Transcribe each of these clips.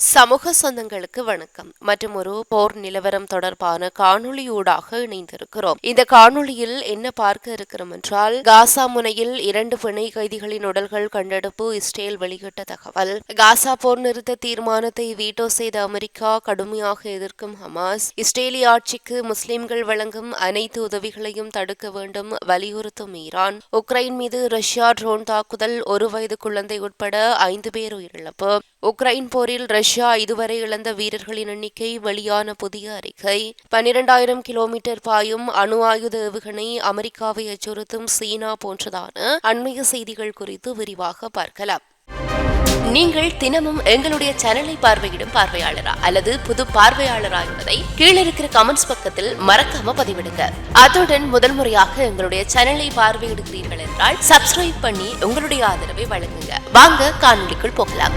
சமூக சொந்தங்களுக்கு வணக்கம். மற்றும் ஒரு போர் நிலவரம் தொடர்பான காணொளியூடாக இணைந்திருக்கிறோம். இந்த காணொளியில் என்ன பார்க்க இருக்கிறோம் என்றால் காசா முனையில் இரண்டு பிணை கைதிகளின் உடல்கள் கண்டெடுப்பு இஸ்ரேல் வெளியிட்ட தகவல். காசா போர் நிறுத்த தீர்மானத்தை வீட்டோ செய்த அமெரிக்கா கடுமையாக எதிர்க்கும் ஹமாஸ். இஸ்ரேலிய ஆட்சிக்கு முஸ்லிம்கள் வழங்கும் அனைத்து உதவிகளையும் தடுக்க வேண்டும் வலியுறுத்தும் ஈரான். உக்ரைன் மீது ரஷ்யா ட்ரோன் தாக்குதல் ஒரு வயது குழந்தை உட்பட ஐந்து பேர் உயிரிழப்பு. உக்ரைன் போரில் ரஷ்யா இதுவரை இழந்த வீரர்களின் எண்ணிக்கை வெளியான புதிய அறிக்கை. பனிரெண்டாயிரம் கிலோமீட்டர் பாயும் அணு ஆயுத ஏவுகணை அமெரிக்காவை அச்சுறுத்தும் சீனா போன்றதான அண்மைய செய்திகள் குறித்து விரிவாக பார்க்கலாம். நீங்கள் தினமும் எங்களுடைய சேனலை பார்வையிடும் பார்வையாளரா அல்லது புது பார்வையாளரா என்பதை கீழே இருக்கிற கமெண்ட்ஸ் பக்கத்தில் மறக்காம பதிவிடுங்க. அத்துடன் முதல் முறையாக எங்களுடைய சேனலை பார்வையிடுகிறீர்கள் என்றால் சப்ஸ்கிரைப் பண்ணி உங்களுடைய ஆதரவை வழங்குங்க. வாங்க காணொலிக்குள் போகலாம்.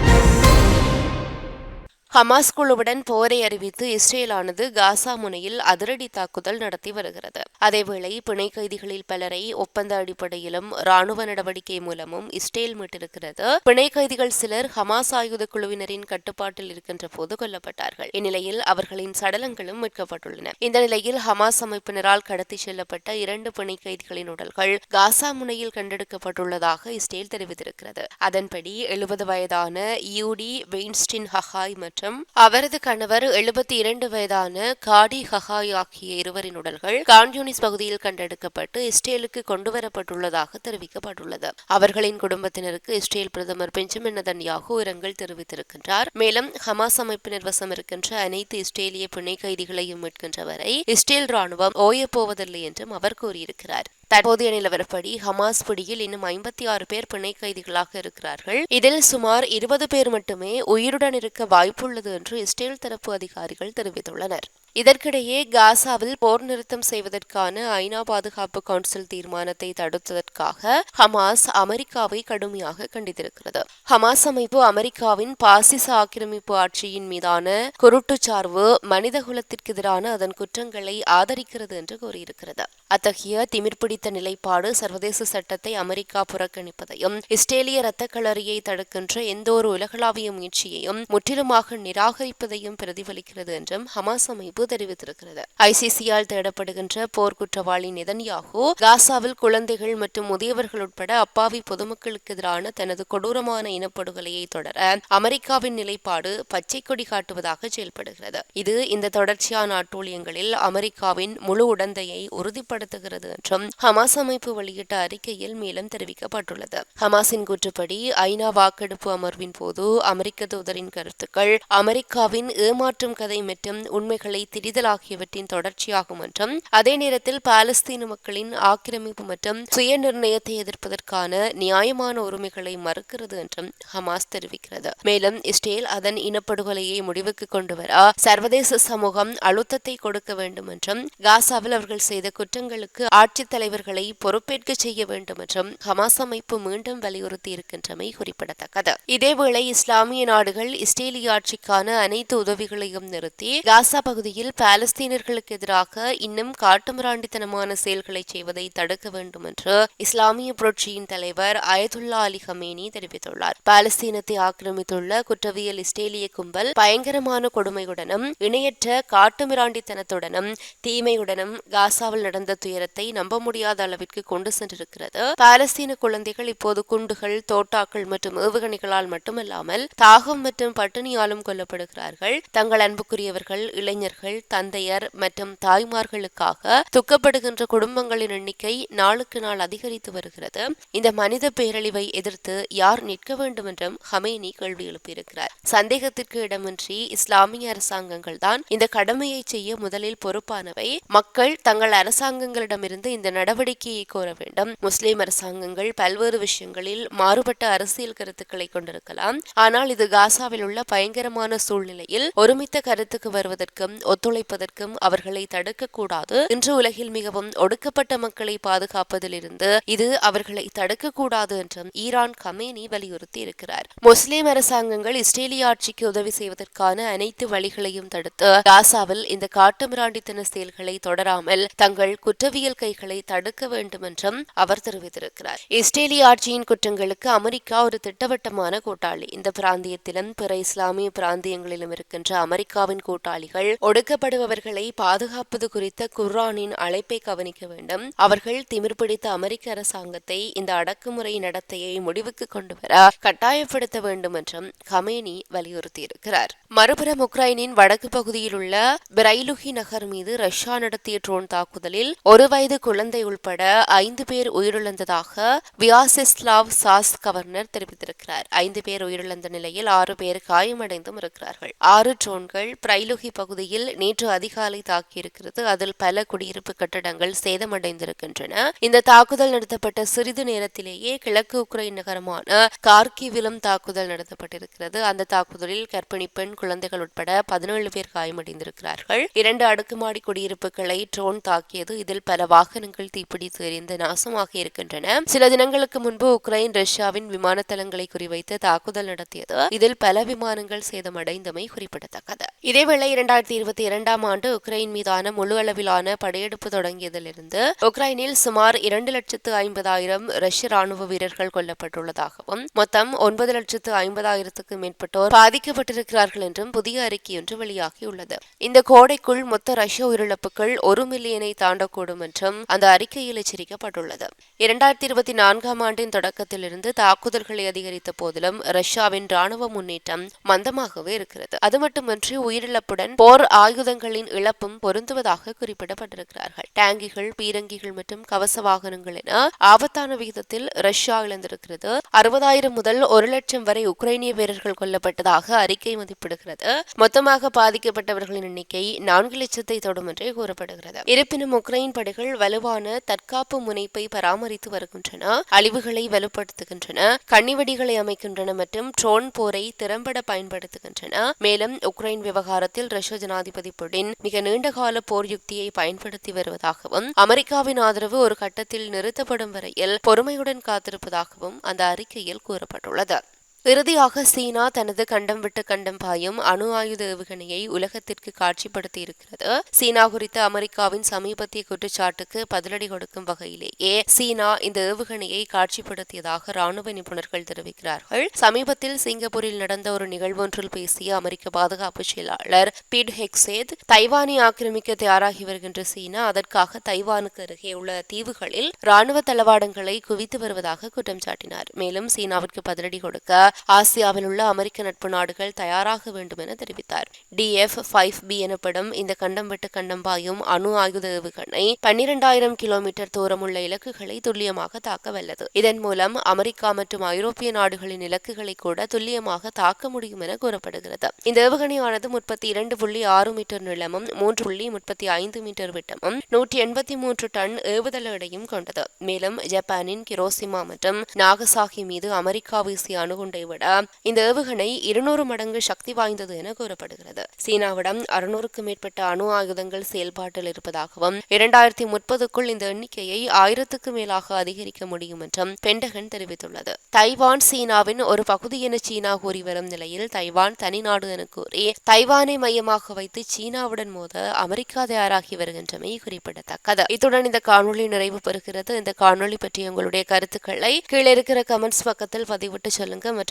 ஹமாஸ் குழுவுடன் போரை அறிவித்து இஸ்ரேலானது காசா முனையில் அதிரடி தாக்குதல் நடத்தி வருகிறது. அதேவேளை பிணை கைதிகளில் பலரை ஒப்பந்த அடிப்படையிலும் ராணுவ நடவடிக்கை மூலமும் இஸ்ரேல் மீட்டிருக்கிறது. பிணை கைதிகள் சிலர் ஹமாஸ் ஆயுத குழுவினரின் கட்டுப்பாட்டில் இருக்கின்ற போது கொல்லப்பட்டார்கள். இந்நிலையில் அவர்களின் சடலங்களும் மீட்கப்பட்டுள்ளன. இந்த நிலையில் ஹமாஸ் அமைப்பினரால் கடத்தி செல்லப்பட்ட இரண்டு பிணை கைதிகளின் உடல்கள் காசா முனையில் கண்டெடுக்கப்பட்டுள்ளதாக இஸ்ரேல் தெரிவித்திருக்கிறது. அதன்படி எழுபது வயதான யூடி வெயின்ஸ்டின் ஹஹாய் மற்றும் மற்றும் அவரது கணவர் எழுபத்தி இரண்டு வயதான காடி ஹஹாய் ஆகிய இருவரின் உடல்கள் கான்யூனிஸ் பகுதியில் கண்டெடுக்கப்பட்டு இஸ்ரேலுக்கு கொண்டுவரப்பட்டுள்ளதாக தெரிவிக்கப்பட்டுள்ளது. அவர்களின் குடும்பத்தினருக்கு இஸ்ரேல் பிரதமர் பெஞ்சமின் நதன்யாகு இரங்கல் தெரிவித்திருக்கின்றார். மேலும் ஹமாஸ் அமைப்பினர் வசம் இருக்கின்ற அனைத்து இஸ்ரேலிய பிணை கைதிகளையும் மீட்கின்ற வரை இஸ்ரேல் ராணுவம் ஓயப்போவதில்லை என்றும் அவர் கூறியிருக்கிறார். தற்போதைய நிலவரப்படி ஹமாஸ் பிடியில் இன்னும் ஐம்பத்தி ஆறு பேர் பிணை கைதிகளாக இருக்கிறார்கள். இதில் சுமார் இருபது பேர் மட்டுமே உயிருடன் இருக்க வாய்ப்புள்ளது என்று இஸ்ரேல் தரப்பு அதிகாரிகள் தெரிவித்துள்ளனர். இதற்கிடையே காசாவில் போர் நிறுத்தம் செய்வதற்கான ஐநா பாதுகாப்பு கவுன்சில் தீர்மானத்தை தடுத்ததற்காக ஹமாஸ் அமெரிக்காவை கடுமையாக கண்டித்திருக்கிறது. ஹமாஸ் அமைப்பு அமெரிக்காவின் பாசிச ஆக்கிரமிப்பு ஆட்சியின் மீதான குருட்டுச்சார்வு மனித குலத்திற்கு எதிரான அதன் குற்றங்களை ஆதரிக்கிறது என்று கூறியிருக்கிறது. அத்தகைய திமிர் பிடித்த நிலைப்பாடு சர்வதேச சட்டத்தை அமெரிக்கா புறக்கணிப்பதையும் இஸ்ரேலிய இரத்த களரியை தடுக்கின்ற எந்த ஒரு உலகளாவிய முயற்சியையும் முற்றிலுமாக நிராகரிப்பதையும் பிரதிபலிக்கிறது என்றும் ஹமாஸ் அமைப்பு அமைப்பு தெரிவித்திருக்கிறது. ஐசிசியால் தேடப்படுகின்ற போர்க்குற்றவாளி நிதன்யாகு காசாவில் குழந்தைகள் மற்றும் முதியவர்கள் உட்பட அப்பாவி பொதுமக்களுக்கு எதிரான தனது கொடூரமான இனப்படுகொலையை தொடர அமெரிக்காவின் நிலைப்பாடு பச்சை கொடி காட்டுவதாக செயல்படுகிறது. இது இந்த தொடர்ச்சியான அட்டூழியங்களில் அமெரிக்காவின் முழு உடந்தையை உறுதிப்படுத்துகிறது என்றும் ஹமாஸ் அமைப்பு வெளியிட்ட அறிக்கையில் மேலும் தெரிவிக்கப்பட்டுள்ளது. ஹமாஸின் கூற்றுப்படி ஐநா வாக்கெடுப்பு அமர்வின் போது அமெரிக்க தூதரின் கருத்துக்கள் அமெரிக்காவின் ஏமாற்றும் கதை மற்றும் உண்மைகளை திரிதல் ஆகியவற்றின் தொடர்ச்சியாகும் என்றும் அதே நேரத்தில் பாலஸ்தீன மக்களின் ஆக்கிரமிப்பு மற்றும் சுய நிர்ணயத்தை எதிர்ப்பதற்கான நியாயமான உரிமைகளை மறுக்கிறது என்றும் ஹமாஸ் தெரிவிக்கிறது. மேலும் இஸ்ரேல் அதன் இனப்படுகொலையை முடிவுக்கு கொண்டு வர சர்வதேச சமூகம் அழுத்தத்தை கொடுக்க வேண்டும் என்றும் காசாவில் அவர்கள் செய்த குற்றங்களுக்கு ஆட்சித் தலைவர்களை பொறுப்பேற்க செய்ய வேண்டும் என்றும் ஹமாஸ் அமைப்பு மீண்டும் வலியுறுத்தி இருக்கின்றமை குறிப்பிடத்தக்கது. இதேவேளை இஸ்லாமிய நாடுகள் இஸ்ரேலிய ஆட்சிக்கான அனைத்து உதவிகளையும் நிறுத்தி காசா பகுதியில் வகையில் பாலஸ்தீனர்களுக்கு எதிராக இன்னும் காட்டுமிராண்டித்தனமான செயல்களை செய்வதை தடுக்க வேண்டும் என்று இஸ்லாமிய புரட்சியின் தலைவர் அயதுல்லா அலி ஹமேனி தெரிவித்துள்ளார். பாலஸ்தீனத்தை ஆக்கிரமித்துள்ள குற்றவியல் இஸ்ரேலிய கும்பல் பயங்கரமான கொடுமையுடனும் இணையற்ற காட்டுமிராண்டித்தனத்துடனும் தீமையுடனும் காசாவில் நடந்த துயரத்தை நம்ப முடியாத அளவிற்கு கொண்டு சென்றிருக்கிறது. பாலஸ்தீன குழந்தைகள் இப்போது குண்டுகள் தோட்டாக்கள் மற்றும் ஏவுகணைகளால் மட்டுமல்லாமல் தாகம் மற்றும் பட்டினியாலும் கொல்லப்படுகிறார்கள். தங்கள் அன்புக்குரியவர்கள் இளைஞர்கள் தாய்மார்கள் தந்தையர் மற்றும் தாய்மார்களுக்காக துக்கப்படுகின்ற குடும்பங்களின் எண்ணிக்கை நாளுக்கு நாள் அதிகரித்து வருகிறது. இந்த மனித பேரழிவை எதிர்த்து யார் நிற்க வேண்டும் என்றும் ஹமேனி கேள்வி எழுப்பியிருக்கிறார். சந்தேகத்திற்கு இடமின்றி இஸ்லாமிய அரசாங்கங்கள் தான் இந்த கடமையை செய்ய முதலில் பொறுப்பானவை. மக்கள் தங்கள் அரசாங்கங்களிடமிருந்து இந்த நடவடிக்கையை கோர வேண்டும். முஸ்லிம் அரசாங்கங்கள் பல்வேறு விஷயங்களில் மாறுபட்ட அரசியல் கருத்துக்களை கொண்டிருக்கலாம். ஆனால் இது காசாவில் உள்ள பயங்கரமான சூழ்நிலையில் ஒருமித்த கருத்துக்கு வருவதற்கும் ஒத்துழைப்பதற்கும் அவர்களை தடுக்கக்கூடாது. இன்று உலகில் மிகவும் ஒடுக்கப்பட்ட மக்களை பாதுகாப்பதிலிருந்து இது அவர்களை தடுக்கக்கூடாது என்றும் ஈரான் கமேனி வலியுறுத்தி இருக்கிறார் முஸ்லிம் அரசாங்கங்கள் இஸ்ரேலிய ஆட்சிக்கு உதவி செய்வதற்கான அனைத்து வழிகளையும் தடுத்து காசாவில் இந்த காட்டுமிராண்டித்தன செயல்களை தொடராமல் தங்கள் குற்றவியல் கைகளை தடுக்க வேண்டும் என்றும் அவர் தெரிவித்திருக்கிறார். இஸ்ரேலிய ஆட்சியின் குற்றங்களுக்கு அமெரிக்கா ஒரு திட்டவட்டமான கூட்டாளி. இந்த பிராந்தியத்திலும் பிற இஸ்லாமிய பிராந்தியங்களிலும் இருக்கின்ற அமெரிக்காவின் கூட்டாளிகள் ஒடுக்க பாதிக்கப்படுபவர்களை பாதுகாப்பது குறித்த குர்ஆனின் அழைப்பை கவனிக்க வேண்டும். அவர்கள் திமிர் பிடித்த அமெரிக்க அரசாங்கத்தை இந்த அடக்குமுறை நடத்தையை முடிவுக்கு கொண்டு வர கட்டாயப்படுத்த வேண்டும் என்றும் கமேனி வலியுறுத்தியிருக்கிறார். மறுபுறம் உக்ரைனின் வடக்கு பகுதியில் உள்ள பிரைலுகி நகர் மீது ரஷ்யா நடத்திய ட்ரோன் தாக்குதலில் ஒரு வயது குழந்தை உள்பட ஐந்து பேர் உயிரிழந்ததாக வியாசிஸ்லாவ் சாஸ் கவர்னர் தெரிவித்திருக்கிறார். ஐந்து பேர் உயிரிழந்த நிலையில் ஆறு பேர் காயமடைந்தும் இருக்கிறார்கள். ஆறு ட்ரோன்கள் பிரைலுகி பகுதியில் நேற்று அதிகாலை தாக்கியிருக்கிறது. அதில் பல குடியிருப்பு கட்டடங்கள் சேதமடைந்திருக்கின்றன. இந்த தாக்குதல் நடத்தப்பட்ட சிறிது நேரத்திலேயே கிழக்கு உக்ரைன் நகரமான கார்கிவிலும் தாக்குதல் நடத்தப்பட்டிருக்கிறது. அந்த தாக்குதலில் கர்ப்பிணி பெண் குழந்தைகள் உட்பட பதினேழு பேர் காயமடைந்திருக்கிறார்கள். இரண்டு அடுக்குமாடி குடியிருப்புகளை ட்ரோன் தாக்கியது. இதில் பல வாகனங்கள் தீப்பிடித்து எரிந்து நாசமாக இருக்கின்றன. சில தினங்களுக்கு முன்பு உக்ரைன் ரஷ்யாவின் விமான தளங்களை குறிவைத்து தாக்குதல் நடத்தியது. இதில் பல விமானங்கள் சேதமடைந்தமை குறிப்பிடத்தக்கது. இதேவேளை இரண்டாயிரத்தி இருபத்தி இரண்டாம் ஆண்டு உக்ரைன் மீதான முழு அளவிலான படையெடுப்பு தொடங்கியதிலிருந்து உக்ரைனில் சுமார் இரண்டு லட்சத்து ஐம்பதாயிரம் ரஷ்ய ராணுவ வீரர்கள் கொல்லப்பட்டுள்ளதாகவும் மொத்தம் ஒன்பது லட்சத்து ஐம்பதாயிரத்துக்கும் மேற்பட்டோர் பாதிக்கப்பட்டிருக்கிறார்கள் என்றும் புதிய அறிக்கை ஒன்று வெளியாகியுள்ளது. இந்த கோடைக்குள் மொத்த ரஷ்ய உயிரிழப்புகள் ஒரு மில்லியனை தாண்டக்கூடும் என்றும் அந்த அறிக்கையில் எச்சரிக்கப்பட்டுள்ளது. இரண்டாயிரத்தி இருபத்தி நான்காம் ஆண்டின் தொடக்கத்திலிருந்து தாக்குதல்களை அதிகரித்த போதிலும் ரஷ்யாவின் ராணுவ முன்னேற்றம் மந்தமாகவே இருக்கிறது. அது மட்டுமின்றி உயிரிழப்புடன் போர் ஆயுதங்களின் இழப்பும் பொருந்துவதாக குறிப்பிடப்பட்டிருக்கிறார்கள். டேங்கிகள் பீரங்கிகள் மற்றும் கவச வாகனங்கள் என ஆபத்தான விகிதத்தில் ரஷ்யா இழந்திருக்கிறது. அறுபதாயிரம் முதல் ஒரு லட்சம் வரை உக்ரைனிய வீரர்கள் கொல்லப்பட்டதாக அறிக்கை மதிப்பிடுகிறது. மொத்தமாக பாதிக்கப்பட்டவர்களின் எண்ணிக்கை நான்கு லட்சத்தை தொடும் என்றே கூறப்படுகிறது. இருப்பினும் உக்ரைன் படைகள் வலுவான தற்காப்பு முனைப்பை பராமரித்து வருகின்றன அழிவுகளை வலுப்படுத்துகின்றன கண்ணிவெடிகளை அமைக்கின்றன மற்றும் ட்ரோன் போரை திறம்பட பயன்படுத்துகின்றன. மேலும் உக்ரைன் விவகாரத்தில் ரஷ்ய ஜனாதிபதி புடின் மிக நீண்டகால போர் யுக்தியை பயன்படுத்தி வருவதாகவும் அமெரிக்காவின் ஆதரவு ஒரு கட்டத்தில் நிறுத்தப்படும் வரையில் பொறுமையுடன் காத்திருப்பதாகவும் அந்த அறிக்கையில் கூறப்பட்டுள்ளது. இறுதியாக சீனா தனது கண்டம் விட்டு கண்டம் பாயும் அணு ஆயுத ஏவுகணையை உலகத்திற்கு காட்சிப்படுத்தி இருக்கிறது சீனா குறித்த அமெரிக்காவின் சமீபத்திய குற்றச்சாட்டுக்கு பதிலடி கொடுக்கும் வகையிலேயே சீனா இந்த ஏவுகணையை காட்சிப்படுத்தியதாக ராணுவ நிபுணர்கள் தெரிவிக்கிறார்கள். சமீபத்தில் சிங்கப்பூரில் நடந்த ஒரு நிகழ்வொன்றில் பேசிய அமெரிக்க பாதுகாப்பு செயலாளர் பீட் ஹெக்சேத் தைவானை ஆக்கிரமிக்க தயாராகி வருகின்ற சீனா அதற்காக தைவானுக்கு அருகே உள்ள தீவுகளில் ராணுவ தளவாடங்களை குவித்து வருவதாக குற்றம் சாட்டினார். மேலும் சீனாவிற்கு பதிலடி கொடுக்க ஆசியாவில் உள்ள அமெரிக்க நட்பு நாடுகள் தயாராக வேண்டும் என தெரிவித்தார் டிஎஃப் ஃபைவ் பி எனப்படும் இந்த கண்டம் விட்டு கண்டம் பாயும் அணு ஆயுத ஏவுகணை பன்னிரண்டாயிரம் கிலோமீட்டர் தூரமுள்ள இலக்குகளை துல்லியமாக தாக்க வல்லது. இதன் மூலம் அமெரிக்கா மற்றும் ஐரோப்பிய நாடுகளின் இலக்குகளை கூட துல்லியமாக தாக்க முடியும் என கூறப்படுகிறது. இந்த ஏவுகணையானது முப்பத்தி இரண்டு புள்ளி ஆறு மீட்டர் நீளமும் மூன்று புள்ளி முப்பத்தி ஐந்து மீட்டர் விட்டமும் நூற்றி எண்பத்தி மூன்று டன் ஏவுதல் எடையும் கொண்டது. மேலும் ஜப்பானின் கிரோசிமா மற்றும் நாகசாகி மீது அமெரிக்கா வீசிய அணுகுண்டை விட இந்த ஏவுகணை இருநூறு மடங்கு சக்தி வாய்ந்தது என கூறப்படுகிறது. சீனாவிடம் அறுநூறுக்கும் மேற்பட்ட அணு ஆயுதங்கள் செயல்பாட்டில் இருப்பதாகவும் இரண்டாயிரத்தி முப்பதுக்குள் இந்த எண்ணிக்கையை ஆயிரத்துக்கு மேலாக அதிகரிக்க முடியும் என்றும் பென்டகன் தெரிவித்துள்ளது. தைவான் சீனாவின் ஒரு பகுதி என சீனா கூறி வரும் நிலையில் தைவான் தனிநாடு என கூறி தைவானை மையமாக வைத்து சீனாவுடன் மோத அமெரிக்கா தயாராகி வருகின்றமை குறிப்பிடத்தக்கது. இத்துடன் இந்த காணொலி நிறைவு பெறுகிறது. இந்த காணொலி பற்றி உங்களுடைய கருத்துக்களை கீழே இருக்கிற கமெண்ட்ஸ் பக்கத்தில் பதிவிட்டு சொல்லுங்க. மற்றும்